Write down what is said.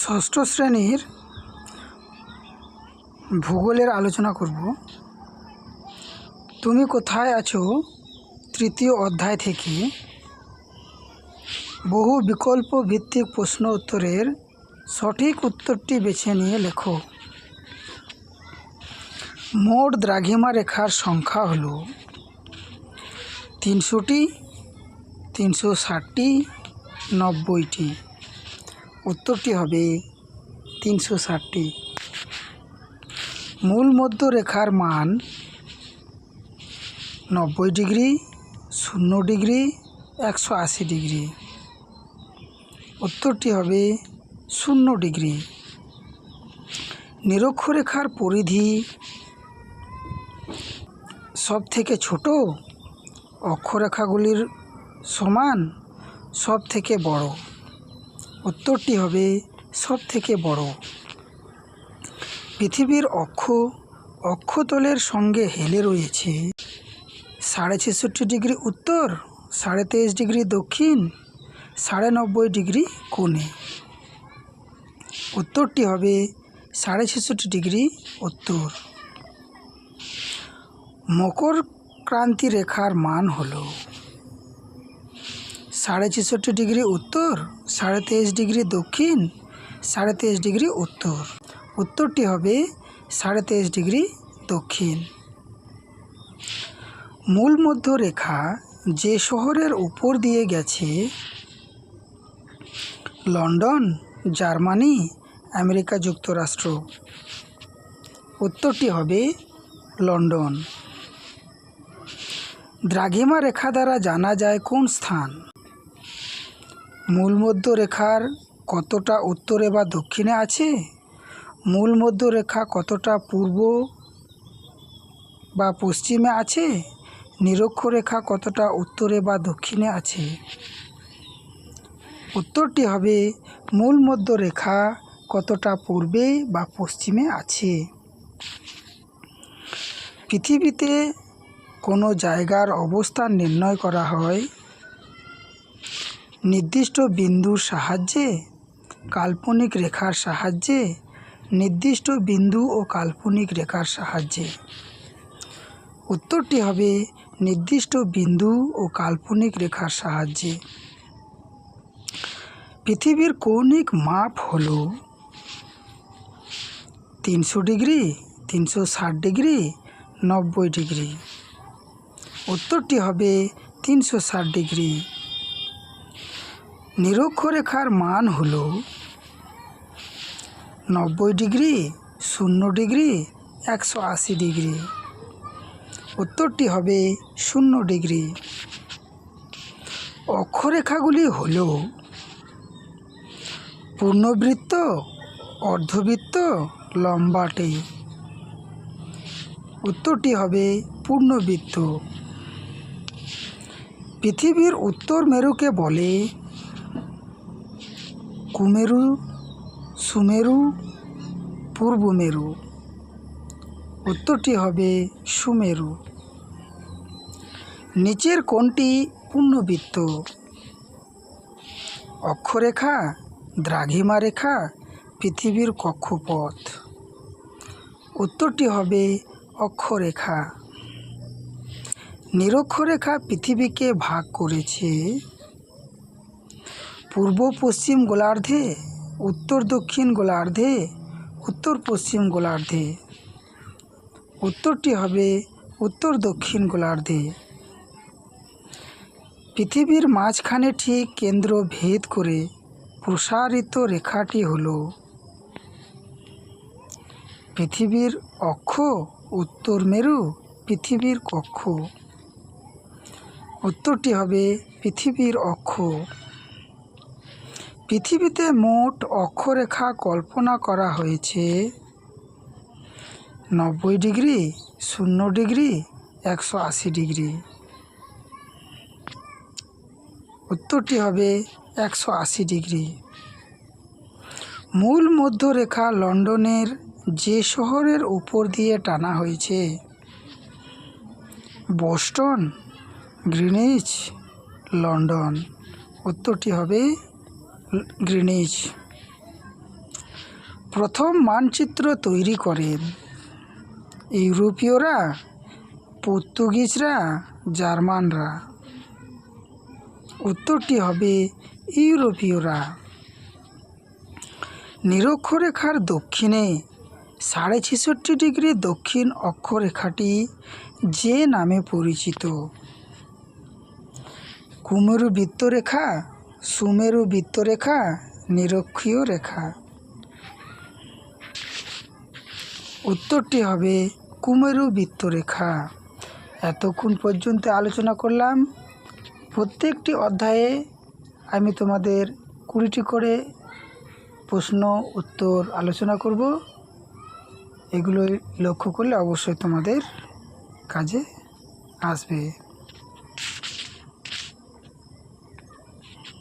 ষষ্ঠ শ্রেণির ভূগোলের আলোচনা করব। তুমি কোথায় আছো? তৃতীয় অধ্যায় থেকে বহু বিকল্প ভিত্তিক প্রশ্ন উত্তরের সঠিক উত্তরটি বেছে নিয়ে লেখো। মোট দ্রাঘিমা রেখার সংখ্যা হল তিনশোটি, তিনশো ষাটটি, নব্বইটি। উত্তরটি হবে তিনশো ষাটটি। মূল মধ্য রেখার মান নব্বই ডিগ্রি, শূন্য ডিগ্রি, একশো আশি ডিগ্রি। উত্তরটি হবে শূন্য ডিগ্রি। নিরক্ষরেখার পরিধি সব থেকে ছোট? অক্ষরেখাগুলির সমান সব থেকে বড়। উত্তরটি হবে সব থেকে বড়। পৃথিবীর অক্ষ, অক্ষতলের সঙ্গে হেলে রয়েছে। সাড়ে ছেষট্টি ডিগ্রি উত্তর, সাড়ে তেইশ ডিগ্রি দক্ষিণ, সাড়ে নব্বই ডিগ্রি কোণে। উত্তরটি হবে সাড়ে ছেষট্টি ডিগ্রি উত্তর। মকর ক্রান্তি রেখার মান হল সাড়ে ছেষট্টি ডিগ্রি উত্তর, সাড়ে তেইশ ডিগ্রি দক্ষিণ, সাড়ে তেইশ ডিগ্রি উত্তর। উত্তরটি হবে সাড়ে তেইশ ডিগ্রি দক্ষিণ। মূল মধ্য রেখা যে শহরের উপর দিয়ে গেছে লন্ডন, জার্মানি, আমেরিকা যুক্তরাষ্ট্র। উত্তরটি হবে লন্ডন। দ্রাঘিমা রেখা দ্বারা জানা যায় কোন স্থান। মূলমধ্য রেখার কতটা উত্তরে বা দক্ষিণে আছে? মূলমধ্য রেখা কতটা পূর্ব বা পশ্চিমে আছে? নিরক্ষরেখা কতটা উত্তরে বা দক্ষিণে আছে? উত্তরটি হবে মূল মধ্য রেখা কতটা পূর্বে বা পশ্চিমে আছে? পৃথিবীতে কোনো জায়গার অবস্থান নির্ণয় করা হয়? নির্দিষ্ট বিন্দুর সাহায্যে? কাল্পনিক রেখার সাহায্যে? নির্দিষ্ট বিন্দু ও কাল্পনিক রেখার সাহায্যে? উত্তরটি হবে নির্দিষ্ট বিন্দু ও কাল্পনিক রেখার সাহায্যে। পৃথিবীর কৌণিক মাপ হল তিনশো ডিগ্রি, তিনশো ষাট ডিগ্রি, নব্বই ডিগ্রি। উত্তরটি হবে তিনশো ষাট ডিগ্রি। নিরক্ষরেখার মান হল নব্বই ডিগ্রি, শূন্য ডিগ্রি, একশো আশি ডিগ্রি। উত্তরটি হবে শূন্য ডিগ্রি। অক্ষরেখাগুলি হল পূর্ণবৃত্ত, অর্ধবৃত্ত, লম্বাটে। উত্তরটি হবে পূর্ণবৃত্ত। পৃথিবীর উত্তর মেরুকে বলে কুমেরু, সুমেরু, পূর্ব মেরু। উত্তরটি হবে সুমেরু। নিচের কোনটি পূর্ণবৃত্ত। অক্ষরেখা, দ্রাঘিমা রেখা, পৃথিবীর কক্ষপথ। উত্তরটি হবে অক্ষরেখা। নিরক্ষরেখা পৃথিবীকে ভাগ করেছে। পূর্ব পশ্চিম গোলার্ধে, উত্তর দক্ষিণ গোলার্ধে, উত্তর পশ্চিম গোলার্ধে। উত্তরটি হবে উত্তর দক্ষিণ গোলার্ধে। পৃথিবীর মাঝখানে ঠিক কেন্দ্র ভেদ করে প্রসারিত রেখাটি হল পৃথিবীর অক্ষ, উত্তর মেরু, পৃথিবীর কক্ষ। উত্তরটি হবে পৃথিবীর অক্ষ পৃথিবীতে মোট অক্ষরেখা কল্পনা করা হয়েছে। নব্বই ডিগ্রি, শূন্য ডিগ্রি, একশো আশি ডিগ্রি। উত্তরটি হবে একশো আশি ডিগ্রি। মূল মধ্যরেখা লন্ডনের যে শহরের উপর দিয়ে টানা হয়েছে। Boston Greenwich, London. উত্তরটি হবে গ্রিনিচ। প্রথম মানচিত্র তৈরি করেন ইউরোপীয়রা, পর্তুগিজরা, জার্মানরা। উত্তরটি হবে ইউরোপীয়রা। নিরক্ষরেখার দক্ষিণে সাড়ে ছেষট্টি ডিগ্রি দক্ষিণ অক্ষরেখাটি যে নামে পরিচিত। কুমেরু বৃত্তরেখা, সুমেরু বৃত্তরেখা, নিরক্ষীয় রেখা। উত্তরটি হবে কুমেরু বৃত্তরেখা। এতক্ষণ পর্যন্ত আলোচনা করলাম। প্রত্যেকটি অধ্যায়ে আমি তোমাদের কুড়িটি করে প্রশ্ন, উত্তর আলোচনা করব। এগুলো লক্ষ্য করলে অবশ্যই তোমাদের কাজে আসবে।